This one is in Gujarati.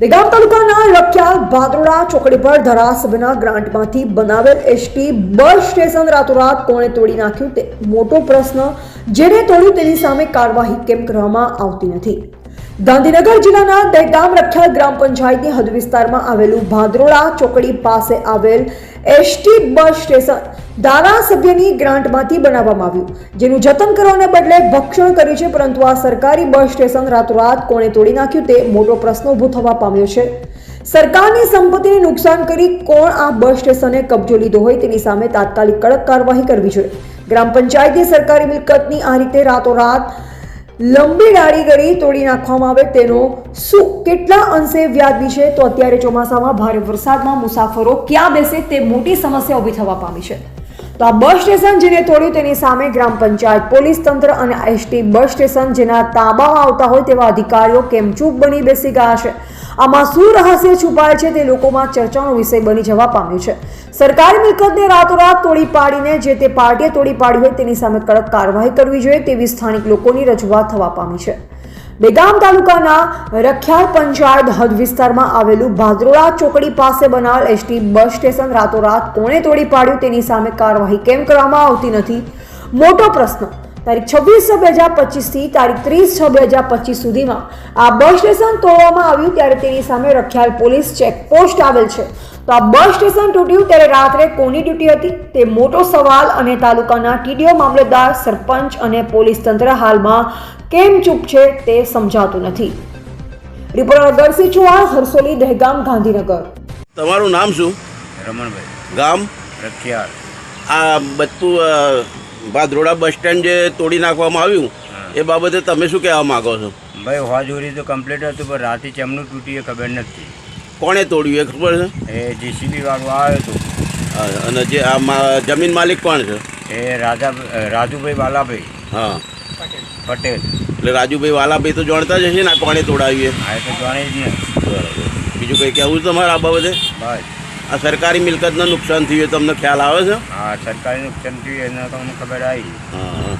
દેગામ તાલુકાના રખિયાલ ભાદરોડા ચોકડી પર ધારાસભ્યના ગ્રાન્ટમાંથી બનાવેલ એસટી બસ સ્ટેશન રાતોરાત કોણે તોડી નાખ્યું તે મોટો પ્રશ્ન, જેને તોડ્યું તેની સામે કાર્યવાહી કેમ કરવામાં આવતી નથી? ગાંધીનગર જિલ્લાના દહેગામ રખિયાલ ગ્રામ પંચાયતની હદ વિસ્તારમાં આવેલું ભાદરોળા ચોકડી પાસે આવેલ એસટી બસ સ્ટેશન ધારાસભ્યની ગ્રાન્ટમાંથી બનાવવામાં આવ્યું, જેનું જતન કરવાને બદલે ભક્ષણ કર્યું છે, પરંતુ આ સરકારી બસ સ્ટેશન રાતોરાત કોણે તોડી નાખ્યું તે મોટો પ્રશ્ન ઊભો થવા પામ્યો છે. સરકારની સંપત્તિને નુકસાન કરી કોણ આ બસ સ્ટેશને કબજો લીધો હોય તેની સામે તાત્કાલિક કડક કાર્યવાહી કરવી જોઈએ. ગ્રામ પંચાયતની સરકારી મિલકતની આ રીતે રાતોરાત લંબી ડાળી ગળી તોડી નાખવામાં આવે તેનો શું કેટલા અંશે વ્યાજબી છે તો અત્યારે ચોમાસામાં ભારે વરસાદમાં મુસાફરો ક્યાં બેસે તે મોટી સમસ્યા ઊભી થવા પામી છે. તો આ બસ સ્ટેશન જેને તોડ્યું તેની સામે ગ્રામ પંચાયત, પોલીસ તંત્ર અને એસટી બસ સ્ટેશન જેના તાબામાં આવતા હોય તેવા અધિકારીઓ કેમ ચૂપ બની બેસી ગયા છે? આમાં શું રહસ્ય છુપાય છે તે લોકોમાં ચર્ચાનો વિષય બની જવા પામ્યું છે. સરકારી મિલકતને રાતોરાત તોડી પાડીને જે તે પાર્ટીએ તોડી પાડી હોય તેની સામે કડક કાર્યવાહી કરવી જોઈએ તેવી સ્થાનિક લોકોની રજૂઆત થવા પામી છે. બેગામ તાલુકાના રખિયાળ પંચાયત હદ વિસ્તારમાં આવેલું ભાદરોડા ચોકડી પાસે બનાવેલ એસટી બસ સ્ટેશન રાતોરાત કોણે તોડી પાડ્યું તેની સામે કાર્યવાહી કેમ કરવામાં આવતી નથી? મોટો પ્રશ્ન. તારીખ છવ્વીસ છ બે હજાર પચીસથી તારીખ ત્રીસ છ બે હજાર પચીસ સુધીમાં આ બસ સ્ટેશન તોડવામાં આવ્યું ત્યારે તેની સામે રખિયાલ પોલીસ ચેકપોસ્ટ આવેલ છે. તો આ બસ સ્ટેશન તૂટ્યું ત્યારે રાત્રે કોની ડ્યુટી હતી? તે મોટો સવાલ અને તાલુકાના ટીડીઓ મામલતદાર સરપંચ અને પોલીસ તંત્ર હાલમાં કેમ ચૂપ છે તે સમજાતું નથી. રિપોર્ટર અગરસિંહ ચૌહાણ હરસોલી દહેગામ ગાંધીનગર. તમારું નામ શું? રમણભાઈ. ગામ? રખિયાળ આ બધું ભાદરોડા બસ સ્ટેન્ડ જે તોડી નાખવામાં આવ્યું એ બાબતે તમે શું કહેવા માગો છો? ભાઈ હોજોરી તો કમ્પ્લીટ હતું પણ રાતે ચમનું તૂટી એ ખબર નથી. કોણે તોડ્યું એ ખબર છે? એ જીસીબી વાળું આવ્યો હતું. અને જે આ જમીન માલિક કોણ છે? એ રાજા રાજુભાઈ વાલાભાઈ. હા. પટેલ. એટલે રાજુભાઈ વાલાભાઈ તો જાણતા જ હશે ને આ કોણે તોડાવ્યું આ એ તો જાણે જ ને બરાબર. બીજું કંઈ કહેવું તમારે આ બાબતે? બસ. આ સરકારી મિલકતનું નુકસાન થયું એ તમને ખ્યાલ આવે છે? આ સરકારી નુકસાન થયું એના તમને ખબર આવી. હા.